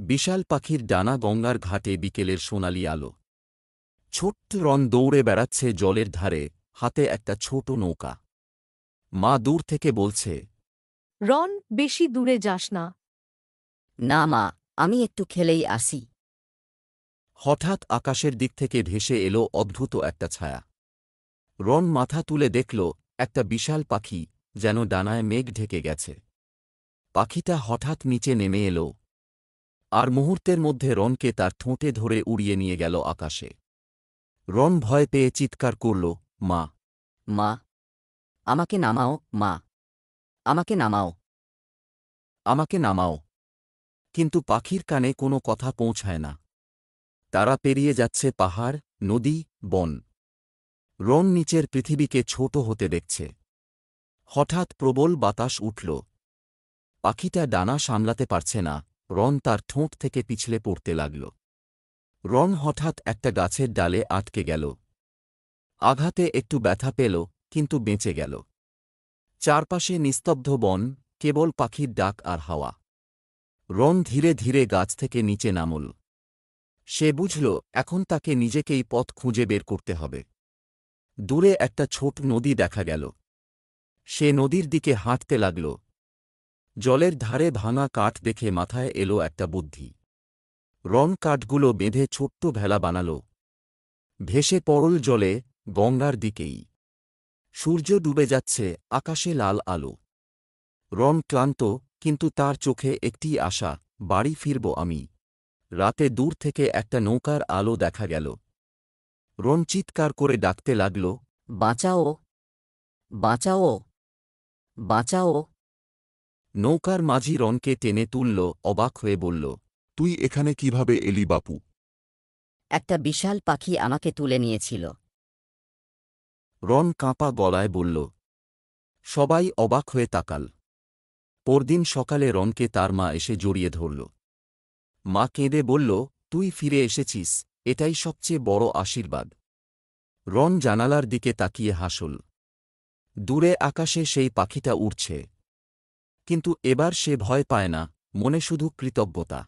বিশাল পাখির ডানা গঙ্গার ঘাটে বিকেলের সোনালি আলো। ছোট্ট রন দৌড়ে বেড়াচ্ছে জলের ধারে হাতে একটা ছোট নৌকা। মা দূর থেকে বলছে রন বেশি দূরে যাস না। না মা আমি একটু খেলেই আসি। হঠাৎ আকাশের দিক থেকে ভেসে এলো অদ্ভুত একটা ছায়া। রন মাথা তুলে দেখল একটা বিশাল পাখি যেন ডানায় মেঘ ঢেকে গেছে। পাখিটা হঠাৎ নিচে নেমে এলো। আর মুহূর্তের মধ্যে রনকে তার ঠোঁটে ধরে উড়িয়ে নিয়ে গেল আকাশে। রন ভয় পেয়ে চিৎকার করল মা। মা আমাকে নামাও মা। আমাকে নামাও। আমাকে নামাও। কিন্তু পাখির কানে কোনো কথা পৌঁছায় না। তারা পেরিয়ে যাচ্ছে পাহাড় নদী বন। রন নিচের পৃথিবীকে ছোট হতে দেখছে। হঠাৎ প্রবল বাতাস উঠল। পাখিটা ডানা সামলাতে পারছে না। রন তার ঠোঁট থেকে পিছলে পড়তে লাগল। রন হঠাৎ একটা গাছের ডালে আটকে গেল। আঘাতে একটু ব্যথা পেল, কিন্তু বেঁচে গেল। চারপাশে নিস্তব্ধ বন, কেবল পাখির ডাক আর হাওয়া। রন ধীরে ধীরে গাছ থেকে নিচে নামল। সে বুঝল, এখন তাকে নিজেকেই পথ খুঁজে বের করতে হবে। দূরে একটা ছোট নদী দেখা গেল। সে নদীর দিকে হাঁটতে লাগল। জলের ধারে ভাঙা কাঠ দেখে মাথায় এলো একটা বুদ্ধি। রন কাঠগুলো বেঁধে ছোট্ট ভেলা বানাল। ভেসে পরল জলে, গঙ্গার দিকেই। সূর্য ডুবে যাচ্ছে, আকাশে লাল আলো। রন ক্লান্ত, কিন্তু তার চোখে একটি আশা, বাড়ি ফিরব আমি। রাতে দূর থেকে একটা নৌকার আলো দেখা গেল। রন চিৎকার করে ডাকতে লাগল, বাঁচাও। বাঁচাও। বাঁচাও। নৌকার মাঝি রনকে টেনে তুলল অবাক হয়ে বলল তুই এখানে কীভাবে এলি বাপু? একটা বিশাল পাখি আমাকে তুলে নিয়েছিল। রন কাঁপা গলায় বলল সবাই অবাক হয়ে তাকাল। পরদিন সকালে রনকে তার মা এসে জড়িয়ে ধরল। মা কেঁদে বলল তুই ফিরে এসেছিস এটাই সবচেয়ে বড় আশীর্বাদ। রন জানালার দিকে তাকিয়ে হাসল। দূরে আকাশে সেই পাখিটা উড়ছে। কিন্তু এবার সে ভয় পায় না মনে শুধু কৃতজ্ঞতা।